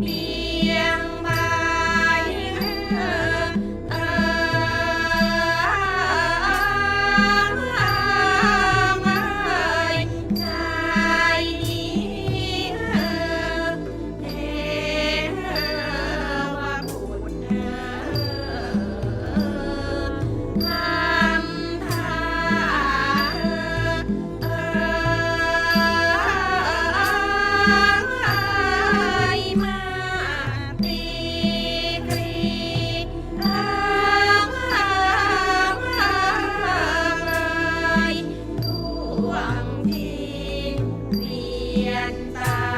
please. วังทีเรียนตา